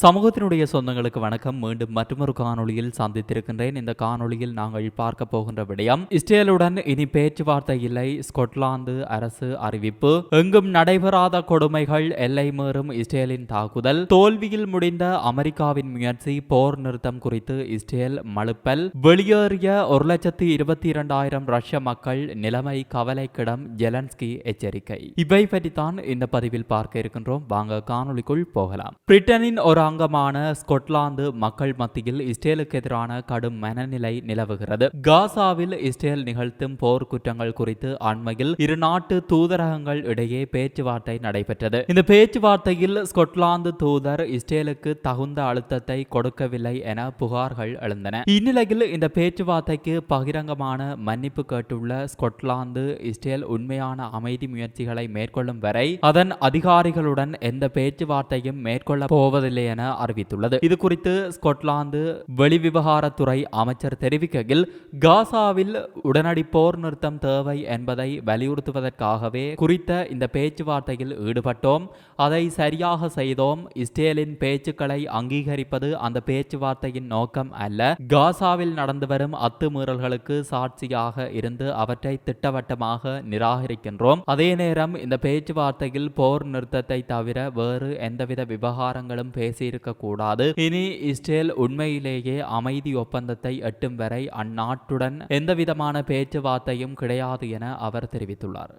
சமூகத்தினுடைய சொந்தங்களுக்கு வணக்கம். மீண்டும் மற்றொரு காணொளியில் சந்தித்திருக்கின்றேன். இந்த காணொளியில் நாங்கள் பார்க்க போகின்ற விடயம் இஸ்ரேலுடன் இனி பேச்சுவார்த்தை இல்லை ஸ்கொட்லாந்து அரசு அறிவிப்பு எங்கும் நடைபெறாத கொடுமைகள் எல்லை மீறும் இஸ்ரேலின் தாக்குதல் தோல்வியில் முடிந்த அமெரிக்காவின் முயற்சி போர் நிறுத்தம் குறித்து இஸ்ரேல் மழுப்பல் வெளியேறிய ஒரு லட்சத்து இருபத்தி இரண்டாயிரம் ரஷ்ய மக்கள் நிலைமை கவலைக்கிடம் ஜெலன்ஸ்கி எச்சரிக்கை. இவை பற்றித்தான் இந்த பதிவில் பார்க்க இருக்கின்றோம். வாங்க காணொளிக்குள் போகலாம். பிரிட்டனின் ஒரு அங்கமான ஸ்கொட்லாந்து மக்கள் மத்தியில் இஸ்ரேலுக்கு எதிரான கடும் மனநிலை நிலவுகிறது. காசாவில் இஸ்ரேல் நிகழ்த்தும் போர் குற்றங்கள் குறித்து அண்மையில் இரு நாட்டு தூதரகங்கள் இடையே பேச்சுவார்த்தை நடைபெற்றது. இந்த பேச்சுவார்த்தையில் ஸ்கொட்லாந்து தூதர் இஸ்ரேலுக்கு தகுந்த அழுத்தத்தை கொடுக்கவில்லை என புகார்கள் எழுந்தன. இந்நிலையில் இந்த பேச்சுவார்த்தைக்கு பகிரங்கமான மன்னிப்பு கேட்டுள்ள ஸ்கொட்லாந்து இஸ்ரேல் உண்மையான அமைதி முயற்சிகளை மேற்கொள்ளும் வரை அதன் அதிகாரிகளுடன் எந்த பேச்சுவார்த்தையும் மேற்கொள்ள போவதில்லை என என அறிவித்துள்ளது. இதுகுறித்து ஸ்கொட்லாந்து வெளிவிவகாரத்துறை அமைச்சர் தெரிவிக்கையில் காசாவில் உடனடி போர் நிறுத்தம் தேவை என்பதை வலியுறுத்துவதற்காகவே குறித்த இந்த பேச்சுவார்த்தையில் ஈடுபட்டோம். அதை சரியாக செய்தோம். இஸ்ரேலின் பேச்சுக்களை அங்கீகரிப்பது அந்த பேச்சுவார்த்தையின் நோக்கம் அல்ல. காசாவில் நடந்து வரும் அத்துமீறல்களுக்கு சாட்சியாக இருந்து அவற்றை திட்டவட்டமாக நிராகரிக்கின்றோம். அதே நேரம் இந்த பேச்சுவார்த்தையில் போர் நிறுத்தத்தை தவிர வேறு எந்தவித விவகாரங்களும் பேசியிருக்க இருக்கக்கூடாது. இனி இஸ்ரேல் உண்மையிலேயே அமைதி ஒப்பந்தத்தை எட்டும் வரை அந்நாட்டுடன் எந்தவிதமான பேச்சுவார்த்தையும் கிடையாது என அவர் தெரிவித்துள்ளார்.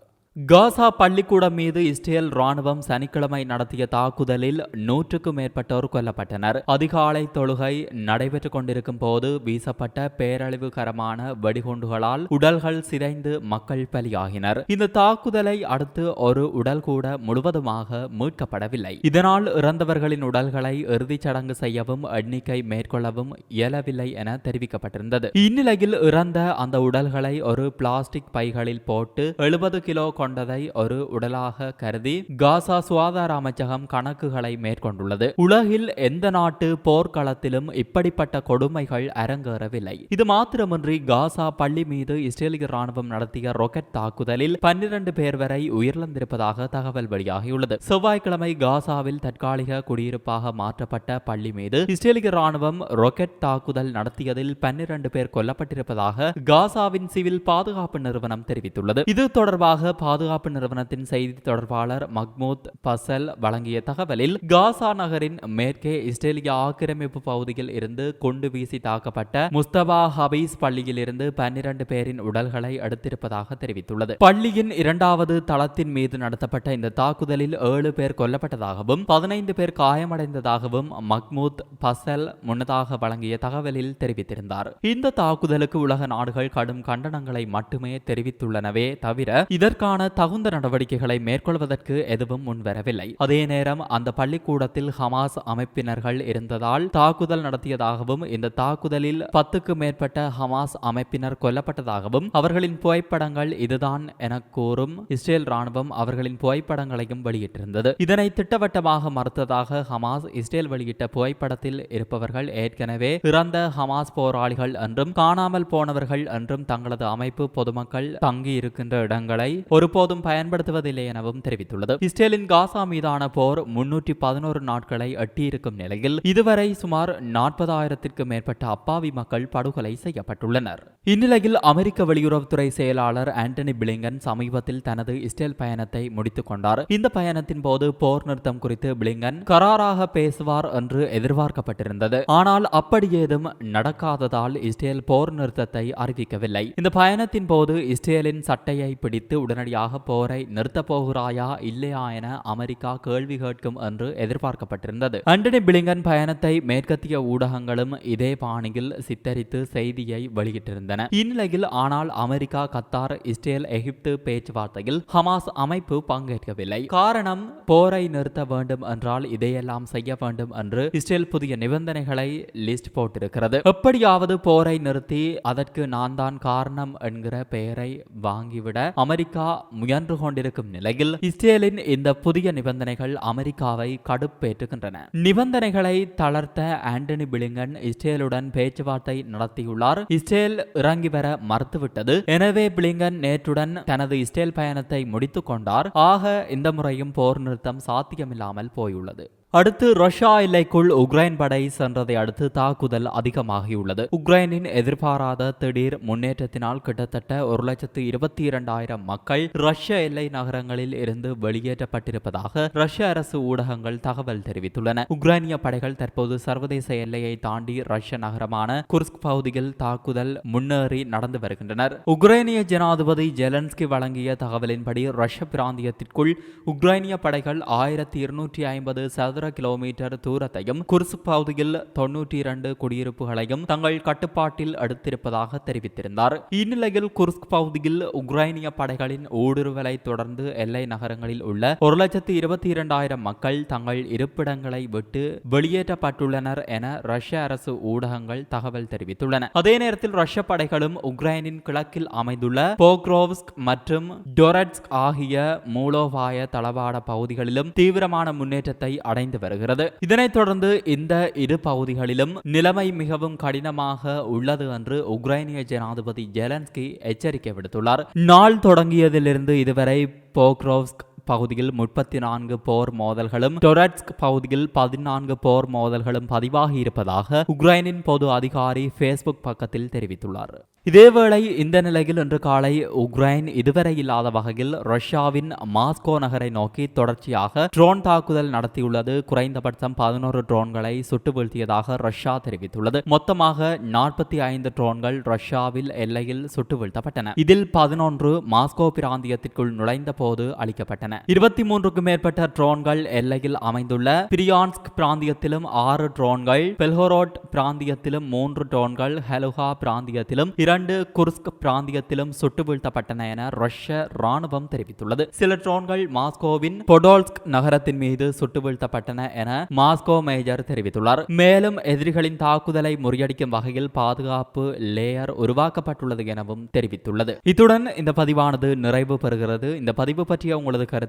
காசா பள்ளிக்கூடம் மீது இஸ்ரேல் ராணுவம் சனிக்கிழமை நடத்திய தாக்குதலில் நூற்றுக்கும் மேற்பட்டோர் கொல்லப்பட்டனர். அதிகாலை தொழுகை நடைபெற்றுக் கொண்டிருக்கும் போது வீசப்பட்ட பேரழிவுகரமான வெடிகுண்டுகளால் உடல்கள் சிதைந்து மக்கள் பலியாகினர். இந்த தாக்குதலை அடுத்து ஒரு உடல் கூட முழுவதுமாக மீட்கப்படவில்லை. இதனால் இறந்தவர்களின் உடல்களை இறுதிச் சடங்கு செய்யவும் எண்ணிக்கை மேற்கொள்ளவும் இயலவில்லை என தெரிவிக்கப்பட்டிருந்தது. இந்நிலையில் இறந்த அந்த உடல்களை ஒரு பிளாஸ்டிக் பைகளில் போட்டு எழுபது கிலோ கொண்டதை ஒரு உடலாக கருதி காசா சுகாதார அமைச்சகம் கணக்குகளை மேற்கொண்டுள்ளது. உலகில் எந்த நாட்டு போர்க்களத்திலும் இப்படிப்பட்ட கொடுமைகள் அரங்கேறவில்லை. இது மாத்திரமின்றி காசா பள்ளி மீது இஸ்ரேலிய ராணுவம் நடத்திய ராக்கெட் தாக்குதலில் பன்னிரண்டு பேர் வரை உயிரிழந்திருப்பதாக தகவல் வெளியாகியுள்ளது. செவ்வாய்க்கிழமை காசாவில் தற்காலிக குடியிருப்பாக மாற்றப்பட்ட பள்ளி மீது இஸ்ரேலிய ராணுவம் ராக்கெட் தாக்குதல் நடத்தியதில் பன்னிரண்டு பேர் கொல்லப்பட்டிருப்பதாக காசாவின் சிவில் பாதுகாப்பு நிறுவனம் தெரிவித்துள்ளது. இது தொடர்பாக பாதுகாப்பு நிறுவனத்தின் செய்தி தொடர்பாளர் மக்மூத் பசல் வழங்கிய தகவலில் காசா நகரின் மேற்கே இஸ்ரேலிய ஆக்கிரமிப்பு பகுதியில் இருந்து குண்டு வீசி தாக்கப்பட்ட முஸ்தபா ஹபீஸ் பள்ளியில் இருந்து பன்னிரண்டு பேரின் உடல்களை எடுத்திருப்பதாக தெரிவித்துள்ளது. பள்ளியின் இரண்டாவது தளத்தின் மீது நடத்தப்பட்ட இந்த தாக்குதலில் ஏழு பேர் கொல்லப்பட்டதாகவும் பதினைந்து பேர் காயமடைந்ததாகவும் மக்மூத் பசல் முன்னதாக வழங்கிய தகவலில் தெரிவித்திருந்தார். இந்த தாக்குதலுக்கு உலக நாடுகள் கடும் கண்டனங்களை மட்டுமே தெரிவித்துள்ளனவே தவிர இதற்கான தொடர்பான தகுந்த நடவடிக்கைகளை மேற்கொள்வதற்கு எதுவும் முன்வரவில்லை அதே நேரம் அந்த பள்ளிக்கூடத்தில் ஹமாஸ் அமைப்பினர்கள் இருந்ததால் தாக்குதல் நடத்தியதாகவும் இந்த தாக்குதலில் பத்துக்கு மேற்பட்ட ஹமாஸ் அமைப்பினர் கொல்லப்பட்டதாகவும் அவர்களின் புகைப்படங்கள் இதுதான் என கூறும் இஸ்ரேல் ராணுவம் அவர்களின் புகைப்படங்களையும் வெளியிட்டிருந்தது. இதனை திட்டவட்டமாக மறுத்ததாக ஹமாஸ் இஸ்ரேல் வெளியிட்ட புகைப்படத்தில் இருப்பவர்கள் ஏற்கனவே இறந்த ஹமாஸ் போராளிகள் என்றும் காணாமல் போனவர்கள் என்றும் தங்களது அமைப்பு பொதுமக்கள் தங்கி இருக்கின்ற இடங்களை ஒருபோதும் பயன்படுத்துவதில்லை எனவும் தெரிவித்துள்ளது. இஸ்ரேலின் காசா மீதான போர் முன்னூற்றி பதினோரு நாட்களை எட்டியிருக்கும் நிலையில் இதுவரை சுமார் நாற்பதாயிரத்திற்கும் மேற்பட்ட அப்பாவி மக்கள் படுகொலை செய்யப்பட்டுள்ளனர். இந்நிலையில் அமெரிக்க வெளியுறவுத்துறை செயலாளர் ஆண்டனி பிளிங்கன் சமீபத்தில் தனது இஸ்ரேல் பயணத்தை முடித்துக் கொண்டார். இந்த பயணத்தின் போது போர் நிறுத்தம் குறித்து பிளிங்கன் கராராக பேசுவார் என்று எதிர்பார்க்கப்பட்டிருந்தது. ஆனால் அப்படி ஏதும் நடக்காததால் இஸ்ரேல் போர் நிறுத்தத்தை அறிவிக்கவில்லை. இந்த பயணத்தின் போது இஸ்ரேலின் சட்டையை பிடித்து உடனடியாக போரை நிறுத்தப் போகிறாயா இல்லையா என அமெரிக்கா கேள்வி கேட்கும் என்று எதிர்பார்க்கப்பட்டிருந்தது. அண்டனி பிளிங்கன் பயணத்தை மேற்கத்திய ஊடகங்களும் இதே பாணியில் சித்தரித்து செய்தியை வெளியிட்டிருந்தன. இந்நிலையில் ஆனால் அமெரிக்கா கத்தார் இஸ்ரேல் எகிப்து பேச்சுவார்த்தையில் ஹமாஸ் அமைப்பு பங்கேற்கவில்லை. காரணம் போரை நிறுத்த வேண்டும் என்றால் இதையெல்லாம் செய்ய வேண்டும் என்று இஸ்ரேல் புதிய நிபந்தனைகளை லிஸ்ட் போட்டிருக்கிறது. எப்படியாவது போரை நிறுத்தி அதற்கு நான் தான் காரணம் என்கிற பெயரை வாங்கிவிட அமெரிக்கா முயன்று கொண்டிருக்கும் நிலையில் இஸ்ரேலின் இந்த புதிய நிபந்தனைகள் அமெரிக்காவை கடுப்பேற்றுகின்றன. நிபந்தனைகளை தளர்த்த ஆண்டனி பிளிங்கன் இஸ்ரேலுடன் பேச்சுவார்த்தை நடத்தியுள்ளார். இஸ்ரேல் இறங்கி வர மறுத்துவிட்டது. எனவே பிளிங்கன் நேற்றுடன் தனது இஸ்ரேல் பயணத்தை முடித்துக் கொண்டார் ஆக இந்த முறையும் போர் நிறுத்தம் சாத்தியமில்லாமல் போயுள்ளது. அடுத்து ரஷ்யா எல்லைக்குள் உக்ரைன் படை சென்றதை அடுத்து தாக்குதல் அதிகமாகியுள்ளது. உக்ரைனின் எதிர்பாராத திடீர் முன்னேற்றத்தினால் கிட்டத்தட்ட ஒரு லட்சத்து இருபத்தி இரண்டாயிரம் மக்கள் ரஷ்ய எல்லை நகரங்களில் இருந்து வெளியேற்றப்பட்டிருப்பதாக ரஷ்ய அரசு ஊடகங்கள் தகவல் தெரிவித்துள்ளன. உக்ரைனிய படைகள் தற்போது சர்வதேச எல்லையை தாண்டி ரஷ்ய நகரமான குர்ஸ்க் பகுதியில் தாக்குதல் முன்னேறி நடந்து வருகின்றனர். உக்ரைனிய ஜனாதிபதி ஜெலன்ஸ்கி வழங்கிய தகவலின்படி ரஷ்ய பிராந்தியத்திற்குள் உக்ரைனிய படைகள் ஆயிரத்தி இருநூற்றி ஐம்பது சதவீத சதுர கிலோமீட்டர் தூரத்தையும் குர்ஸ் பகுதியில் தொன்னூற்றி இரண்டு குடியிருப்புகளையும் தங்கள் கட்டுப்பாட்டில் எடுத்திருப்பதாக தெரிவித்திருந்தார். இந்நிலையில் குர்ஸ்க் பகுதியில் உக்ரைனிய படைகளின் ஊடுருவலை தொடர்ந்து எல்லை நகரங்களில் உள்ள ஒரு லட்சத்து இருபத்தி இரண்டாயிரம் மக்கள் தங்கள் இருப்பிடங்களை விட்டு வெளியேற்றப்பட்டுள்ளனர் என ரஷ்ய அரசு ஊடகங்கள் தகவல் தெரிவித்துள்ளன. அதே நேரத்தில் ரஷ்ய படைகளும் உக்ரைனின் கிழக்கில் அமைந்துள்ள போக்ரோவ்ஸ்க் மற்றும் டொரட்ஸ்க் ஆகிய மூலோபாய தளவாட பகுதிகளிலும் தீவிரமான முன்னேற்றத்தை அடைந்து வருகிறது. இதனைத் தொடர்ந்து இந்த இரு பகுதிகளிலும் நிலைமை மிகவும் கடினமாக உள்ளது என்று உக்ரைனிய ஜனாதிபதி ஜெலன்ஸ்கி எச்சரிக்கை விடுத்துள்ளார். நாள் தொடங்கியதிலிருந்து இதுவரை போக்ரோவ்ஸ்க் பகுதியில் முப்பத்தி நான்கு போர் மோதல்களும் டொரட்ஸ்க் பகுதியில் பதினான்கு போர் மோதல்களும் பதிவாகி இருப்பதாக உக்ரைனின் பொது அதிகாரி ஃபேஸ்புக் பக்கத்தில் தெரிவித்துள்ளார். இதேவேளை இந்த நிலையில் இன்று காலை உக்ரைன் இதுவரை இல்லாத வகையில் ரஷ்யாவின் மாஸ்கோ நகரை நோக்கி தொடர்ச்சியாக ட்ரோன் தாக்குதல் நடத்தியுள்ளது. குறைந்தபட்சம் பதினோரு ட்ரோன்களை சுட்டு வீழ்த்தியதாக ரஷ்யா தெரிவித்துள்ளது. மொத்தமாக நாற்பத்தி ஐந்து ட்ரோன்கள் ரஷ்யாவில் எல்லையில் சுட்டு வீழ்த்தப்பட்டன. இதில் பதினொன்று மாஸ்கோ பிராந்தியத்திற்குள் நுழைந்த போது அளிக்கப்பட்டன. இருபத்தி மூன்றுக்கும் மேற்பட்ட ட்ரோன்கள் எல்லையில் அமைந்துள்ள பிரியான்ஸ்க் பிராந்தியத்திலும் ஆறு ட்ரோன்கள் பெல்ஹோரோட் பிராந்தியத்திலும் மூன்று ட்ரோன்கள் ஹெலுகா பிராந்தியத்திலும் இரண்டு குர்ஸ்க் பிராந்தியத்திலும் சுட்டு வீழ்த்தப்பட்டன என ரஷ்ய ராணுவம் தெரிவித்துள்ளது. சில ட்ரோன்கள் மாஸ்கோவின் பொடோல்ஸ்க் நகரத்தின் மீது சுட்டு வீழ்த்தப்பட்டன என மாஸ்கோ மேஜர் தெரிவித்துள்ளார். மேலும் எதிரிகளின் தாக்குதலை முறியடிக்கும் வகையில் பாதுகாப்பு லேயர் உருவாக்கப்பட்டுள்ளது எனவும் தெரிவித்துள்ளது. இத்துடன் இந்த பதிவானது நிறைவு பெறுகிறது. இந்த பதிவு பற்றிய உங்களது கருத்து